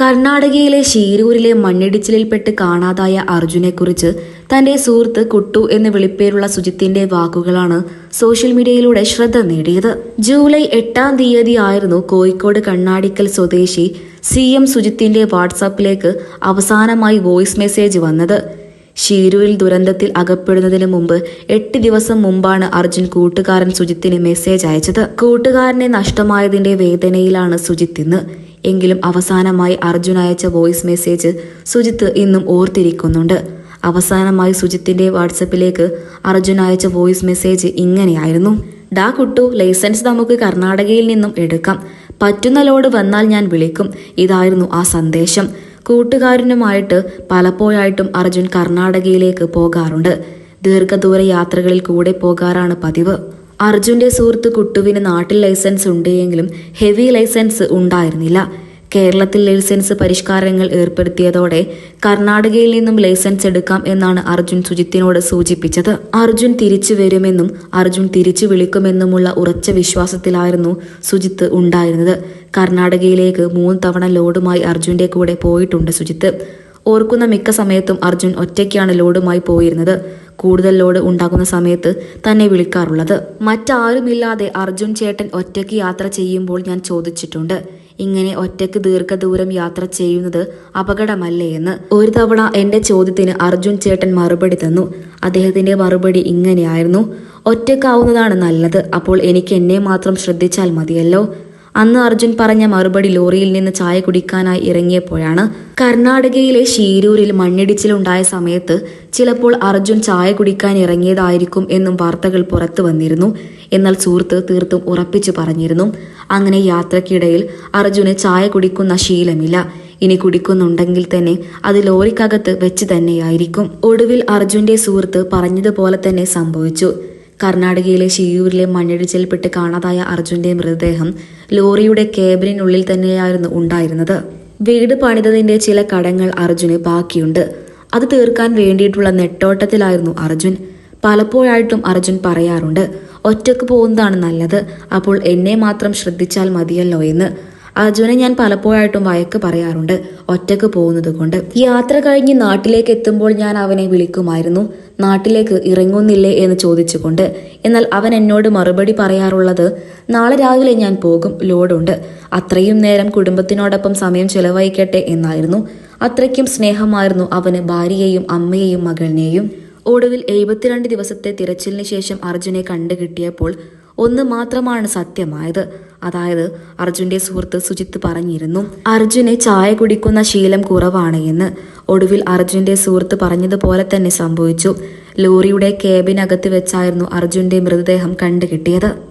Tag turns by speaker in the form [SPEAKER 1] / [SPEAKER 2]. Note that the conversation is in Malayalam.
[SPEAKER 1] കർണാടകയിലെ ഷീരൂരിലെ മണ്ണിടിച്ചിലിൽപ്പെട്ട് കാണാതായ അർജുനെക്കുറിച്ച് തന്റെ സുഹൃത്ത് കുട്ടു എന്ന് വിളിപ്പേരുള്ള സുജിത്തിന്റെ വാക്കുകളാണ് സോഷ്യൽ മീഡിയയിലൂടെ ശ്രദ്ധ നേടിയത്. ജൂലൈ എട്ടാം തീയതി ആയിരുന്നു കോഴിക്കോട് കണ്ണാടിക്കൽ സ്വദേശി സി എം സുജിത്തിന്റെ വാട്സാപ്പിലേക്ക് അവസാനമായി വോയിസ് മെസ്സേജ് വന്നത്. ഷീരൂരിൽ ദുരന്തത്തിൽ അകപ്പെടുന്നതിന് മുമ്പ് എട്ട് ദിവസം മുമ്പാണ് അർജുൻ കൂട്ടുകാരൻ സുജിത്തിന് മെസ്സേജ് അയച്ചത്. കൂട്ടുകാരനെ നഷ്ടമായതിന്റെ വേദനയിലാണ് സുജിത്ത് ഇന്ന്. എങ്കിലും അവസാനമായി അർജുൻ അയച്ച വോയിസ് മെസ്സേജ് സുജിത്ത് ഇന്നും ഓർത്തിരിക്കുന്നുണ്ട്. അവസാനമായി സുജിത്തിന്റെ വാട്സപ്പിലേക്ക് അർജുൻ അയച്ച വോയിസ് മെസ്സേജ് ഇങ്ങനെയായിരുന്നു. ഡാ കുട്ടു ലൈസൻസ് നമുക്ക് കർണാടകയിൽ നിന്നും എടുക്കാം. പറ്റുന്ന ലോഡ് വന്നാൽ ഞാൻ വിളിക്കും ഇതായിരുന്നു ആ സന്ദേശം. കൂട്ടുകാരനുമായിട്ട് പലപ്പോഴായിട്ടും അർജുൻ കർണാടകയിലേക്ക് പോകാറുണ്ട്. ദീർഘദൂര യാത്രകളിൽ കൂടെ പോകാറാണ് പതിവ്. അർജുന്റെ സുഹൃത്ത് കുട്ടുവിന് നാട്ടിൽ ലൈസൻസ് ഉണ്ട് എങ്കിലും ഹെവി ലൈസൻസ് ഉണ്ടായിരുന്നില്ല. കേരളത്തിൽ ലൈസൻസ് പരിഷ്കാരങ്ങൾ ഏർപ്പെടുത്തിയതോടെ കർണാടകയിൽ നിന്നും ലൈസൻസ് എടുക്കാം എന്നാണ് അർജുൻ സുജിത്തിനോട് സൂചിപ്പിച്ചത്. അർജുൻ തിരിച്ചു വരുമെന്നും അർജുൻ തിരിച്ചു വിളിക്കുമെന്നുമുള്ള ഉറച്ച വിശ്വാസത്തിലായിരുന്നു സുജിത്ത് ഉണ്ടായിരുന്നത്. കർണാടകയിലേക്ക് മൂന്ന് തവണ ലോഡുമായി അർജുന്റെ കൂടെ പോയിട്ടുണ്ട് സുജിത്ത്. ഓർക്കുന്ന മിക്ക സമയത്തും അർജുൻ ഒറ്റയ്ക്കാണ് ലോഡുമായി പോയിരുന്നത്. കൂടുതൽ ലോഡ് ഉണ്ടാകുന്ന സമയത്ത് തന്നെ വിളിക്കാറുള്ളത്. മറ്റാരുമില്ലാതെ അർജുൻ ചേട്ടൻ ഒറ്റയ്ക്ക് യാത്ര ചെയ്യുമ്പോൾ ഞാൻ ചോദിച്ചിട്ടുണ്ട്. ഇങ്ങനെ ഒറ്റയ്ക്ക് ദീർഘദൂരം യാത്ര ചെയ്യുന്നത് അപകടമല്ലേ എന്ന്. ഒരു തവണ എന്റെ ചോദ്യത്തിന് അർജുൻ ചേട്ടൻ മറുപടി തന്നു. അദ്ദേഹത്തിന്റെ മറുപടി ഇങ്ങനെയായിരുന്നു. ഒറ്റക്കാവുന്നതാണ് നല്ലത്. അപ്പോൾ എനിക്ക് എന്നെ മാത്രം ശ്രദ്ധിച്ചാൽ മതിയല്ലോ. അന്ന് അർജുൻ പറഞ്ഞ മറുപടി ലോറിയിൽ നിന്ന് ചായ കുടിക്കാനായി ഇറങ്ങിയപ്പോഴാണ് കർണാടകയിലെ ഷീരൂരിൽ മണ്ണിടിച്ചിലുണ്ടായ സമയത്ത് ചിലപ്പോൾ അർജുൻ ചായ കുടിക്കാൻ ഇറങ്ങിയതായിരിക്കും എന്നും വാർത്തകൾ പുറത്തു വന്നിരുന്നു. എന്നാൽ സുഹൃത്ത് തീർത്തും ഉറപ്പിച്ചു പറഞ്ഞിരുന്നു. അങ്ങനെ യാത്രക്കിടയിൽ അർജുന് ചായ കുടിക്കുന്ന ശീലമില്ല. ഇനി കുടിക്കുന്നുണ്ടെങ്കിൽ തന്നെ അത് ലോറിക്കകത്ത് വെച്ച് തന്നെയായിരിക്കും. ഒടുവിൽ അർജുന്റെ സുഹൃത്ത് പറഞ്ഞതുപോലെ തന്നെ സംഭവിച്ചു. കർണാടകയിലെ ഷിയൂരിലെ മണ്ണിടിച്ചിൽപ്പെട്ട് കാണാതായ അർജുന്റെ മൃതദേഹം ലോറിയുടെ കേബിനുള്ളിൽ തന്നെയായിരുന്നു ഉണ്ടായിരുന്നത്. വീട് പണിതതിന്റെ ചില കടങ്ങൾ അർജുന് ബാക്കിയുണ്ട്. അത് തീർക്കാൻ വേണ്ടിയിട്ടുള്ള നെട്ടോട്ടത്തിലായിരുന്നു അർജുൻ. പലപ്പോഴായിട്ടും അർജുൻ പറയാറുണ്ട് ഒറ്റയ്ക്ക് പോകുന്നതാണ് നല്ലത്. അപ്പോൾ എന്നെ മാത്രം ശ്രദ്ധിച്ചാൽ മതിയല്ലോ എന്ന്. അർജുനെ ഞാൻ പലപ്പോഴായിട്ടും വഴക്ക് പറയാറുണ്ട് ഒറ്റയ്ക്ക് പോകുന്നത് കൊണ്ട്. യാത്ര കഴിഞ്ഞ് നാട്ടിലേക്ക് എത്തുമ്പോൾ ഞാൻ അവനെ വിളിക്കുമായിരുന്നു. നാട്ടിലേക്ക് ഇറങ്ങുന്നില്ലേ എന്ന് ചോദിച്ചുകൊണ്ട്. എന്നാൽ അവൻ എന്നോട് മറുപടി പറയാറുള്ളത് നാളെ രാവിലെ ഞാൻ പോകും ലോഡുണ്ട്. അത്രയും നേരം കുടുംബത്തിനോടൊപ്പം സമയം ചെലവഴിക്കട്ടെ എന്നായിരുന്നു. അത്രയ്ക്കും സ്നേഹമായിരുന്നു അവന് ഭാര്യയെയും അമ്മയെയും മകളിനെയും ഒടുവിൽ എഴുപത്തിരണ്ട് ദിവസത്തെ തിരച്ചിലിന് ശേഷം അർജുനെ കണ്ടുകിട്ടിയപ്പോൾ ഒന്ന് മാത്രമാണ് സത്യമായത്. അതായത് അർജുന്റെ സുഹൃത്ത് സുജിത്ത് പറഞ്ഞിരുന്നു അർജുനെ ചായ കുടിക്കുന്ന ശീലം കുറവാണ് എന്ന്. ഒടുവിൽ അർജുന്റെ സുഹൃത്ത് പറഞ്ഞതുപോലെ തന്നെ സംഭവിച്ചു. ലോറിയുടെ കേബിനകത്ത് വെച്ചായിരുന്നു അർജുന്റെ മൃതദേഹം കണ്ടുകിട്ടിയത്.